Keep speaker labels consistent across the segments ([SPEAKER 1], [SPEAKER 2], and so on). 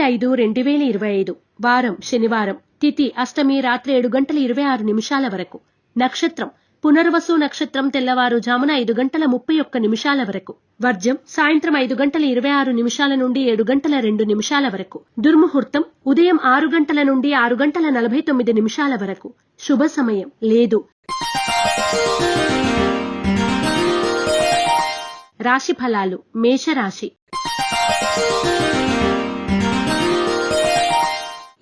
[SPEAKER 1] ఐదు రెండు వేల ఇరవై ఐదు. వారం శనివారం. తిథి అష్టమి రాత్రి ఏడు గంటల ఇరవై ఆరు నిమిషాల వరకు. నక్షత్రం పునర్వసు నక్షత్రం తెల్లవారుజామున ఐదు గంటల ముప్పై ఒక్క నిమిషాల వరకు. వర్జం సాయంత్రం ఐదు గంటల ఇరవై ఆరు నిమిషాల నుండి ఏడు గంటల రెండు నిమిషాల వరకు. దుర్ముహూర్తం ఉదయం ఆరు గంటల నుండి ఆరు గంటల నలభై తొమ్మిది నిమిషాల వరకు. శుభ సమయం లేదు. రాశి ఫలాలు మేషరాశి.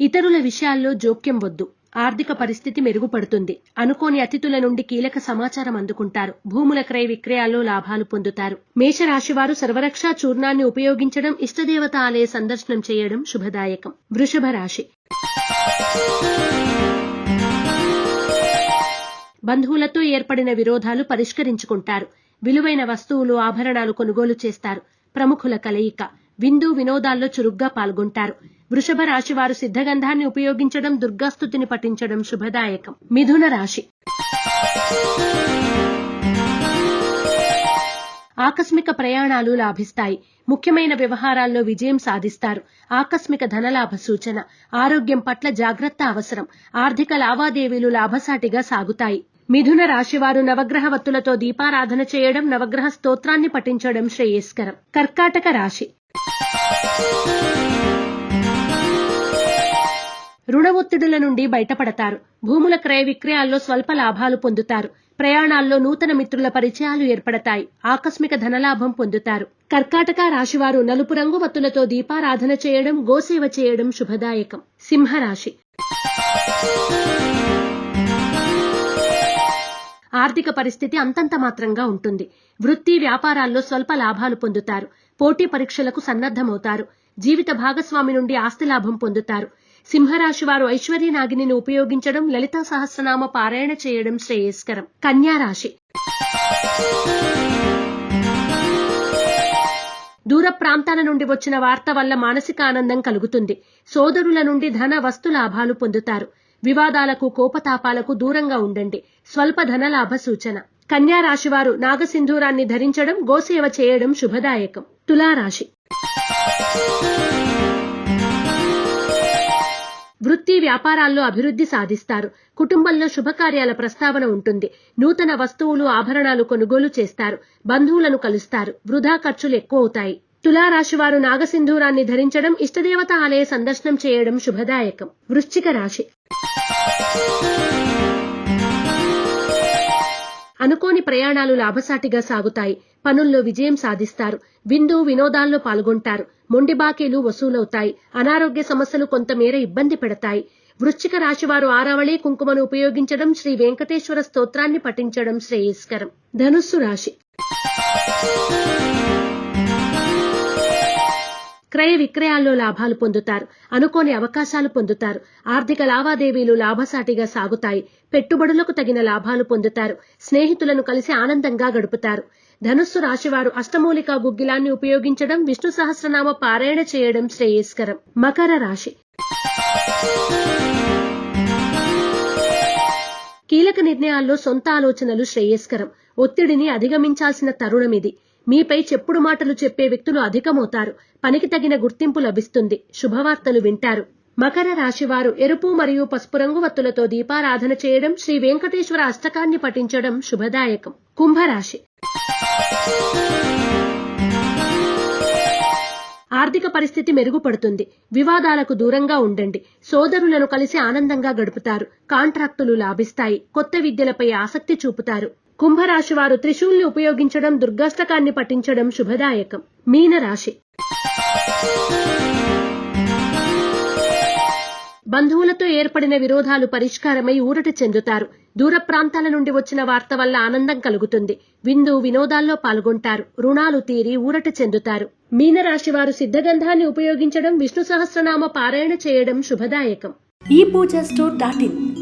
[SPEAKER 1] ఇతరుల విషయాల్లో జోక్యం వద్దు. ఆర్థిక పరిస్థితి మెరుగుపడుతుంది. అనుకోని అతిథుల నుండి కీలక సమాచారం అందుకుంటారు. భూముల క్రయ విక్రయాల్లో లాభాలు పొందుతారు. మేషరాశివారు సర్వరక్షా చూర్ణాన్ని ఉపయోగించడం ఇష్టదేవత ఆలయ సందర్శనం చేయడం శుభదాయకం. వృషభ రాశి. బంధువులతో ఏర్పడిన విరోధాలు పరిష్కరించుకుంటారు. విలువైన వస్తువులు ఆభరణాలు కొనుగోలు చేస్తారు. ప్రముఖుల కలయిక. విందు వినోదాల్లో చురుగ్గా పాల్గొంటారు. వృషభ రాశి వారు సిద్ధగంధాన్ని ఉపయోగించడం దుర్గాస్తుతిని పఠించడం శుభదాయకం. మిథున రాశి. ఆకస్మిక ప్రయాణాలు లాభిస్తాయి. ముఖ్యమైన వ్యవహారాల్లో విజయం సాధిస్తారు. ఆకస్మిక ధనలాభ సూచన. ఆరోగ్యం పట్ల జాగ్రత్త అవసరం. ఆర్థిక లావాదేవీలు లాభసాటిగా సాగుతాయి. మిథున రాశివారు నవగ్రహ వత్తులతో దీపారాధన చేయడం నవగ్రహ స్తోత్రాన్ని పఠించడం శ్రేయస్కరం. కర్కాటక రాశి. రుణ ఒత్తిడుల నుండి బయటపడతారు. భూముల క్రయ విక్రయాల్లో స్వల్ప లాభాలు పొందుతారు. ప్రయాణాల్లో నూతన మిత్రుల పరిచయాలు ఏర్పడతాయి. ఆకస్మిక ధనలాభం పొందుతారు. కర్కాటక రాశివారు నలుపు రంగు వత్తులతో దీపారాధన చేయడం గోసేవ చేయడం శుభదాయకం. సింహరాశి. ఆర్థిక పరిస్థితి అంతంత మాత్రంగా ఉంటుంది. వృత్తి వ్యాపారాల్లో స్వల్ప లాభాలు పొందుతారు. పోటీ పరీక్షలకు సన్నద్ధమవుతారు. జీవిత భాగస్వామి నుండి ఆస్తి లాభం పొందుతారు. సింహరాశి వారు ఐశ్వర్య నాగిని ఉపయోగించడం లలితా సహస్రనామ పారాయణ చేయడం శ్రేయస్కరం. కన్యారాశి దూర ప్రాంతాల నుండి వచ్చిన వార్త వల్ల మానసిక ఆనందం కలుగుతుంది. సోదరుల నుండి ధన వస్తు లాభాలు పొందుతారు. వివాదాలకు కోపతాపాలకు దూరంగా ఉండండి. స్వల్ప ధనలాభ సూచన. కన్యా రాశివారు నాగసింధూరాన్ని ధరించడం గోసేవ చేయడం శుభదాయకం. తులారాశి. వృత్తి వ్యాపారాల్లో అభివృద్ధి సాధిస్తారు. కుటుంబంలో శుభకార్యాల ప్రస్తావన ఉంటుంది. నూతన వస్తువులు ఆభరణాలు కొనుగోలు చేస్తారు. బంధువులను కలుస్తారు. వృధా ఖర్చులు ఎక్కువ అవుతాయి తులారాశి వారు నాగసింధూరాన్ని ధరించడం ఇష్టదేవత ఆలయ సందర్శనం చేయడం శుభదాయకం. వృశ్చిక రాశి. అనుకోని ప్రయాణాలు లాభసాటిగా సాగుతాయి. పనుల్లో విజయం సాధిస్తారు. విందు వినోదాల్లో పాల్గొంటారు. మొండి బాకీలు వసూలవుతాయి. అనారోగ్య సమస్యలు కొంతమేర ఇబ్బంది పెడతాయి. వృశ్చిక రాశివారు ఆరావళి కుంకుమను ఉపయోగించడం శ్రీ వెంకటేశ్వర స్తోత్రాన్ని పఠించడం శ్రేయస్కరం. ధనుస్సు రాశి. క్రయ విక్రయాల్లో లాభాలు పొందుతారు. అనుకోని అవకాశాలు పొందుతారు. ఆర్థిక లావాదేవీలు లాభసాటిగా సాగుతాయి. పెట్టుబడులకు తగిన లాభాలు పొందుతారు. స్నేహితులను కలిసి ఆనందంగా గడుపుతారు. ధనుస్సు రాశివారు అష్టమూలిక గుగ్గిలాన్ని ఉపయోగించడం విష్ణు సహస్రనామ పారాయణ చేయడం శ్రేయస్కరం. మకర రాశి. కీలక నిర్ణయాల్లో సొంత ఆలోచనలు శ్రేయస్కరం. ఒత్తిడిని అధిగమించాల్సిన తరుణమిది మీపై చెప్పుడు మాటలు చెప్పే వ్యక్తులు అధికమవుతారు. పనికి తగిన గుర్తింపు లభిస్తుంది. శుభవార్తలు వింటారు. మకర రాశివారు ఎరుపు మరియు పసుపు రంగు వత్తులతో దీపారాధన చేయడం శ్రీ వెంకటేశ్వర అష్టకాన్ని పఠించడం శుభదాయకం. కుంభరాశి. ఆర్థిక పరిస్థితి మెరుగుపడుతుంది. వివాదాలకు దూరంగా ఉండండి. సోదరులను కలిసి ఆనందంగా గడుపుతారు. కాంట్రాక్టులు లాభిస్తాయి. కొత్త విద్యలపై ఆసక్తి చూపుతారు. కుంభరాశి వారు త్రిశూల్ని ఉపయోగించడం దుర్గాష్టకాన్ని పఠించడం శుభదాయకం. మీనరాశి. బంధువులతో ఏర్పడిన విరోధాలు పరిష్కారమై ఊరట చెందుతారు. దూర ప్రాంతాల నుండి వచ్చిన వార్త వల్ల ఆనందం కలుగుతుంది. విందు వినోదాల్లో పాల్గొంటారు. రుణాలు తీరి ఊరట చెందుతారు. మీనరాశి వారు సిద్ధగంధాన్ని ఉపయోగించడం విష్ణు సహస్రనామ పారాయణ చేయడం శుభదాయకం.
[SPEAKER 2] ఈ పూజ స్టోర్ డాట్ ఇన్.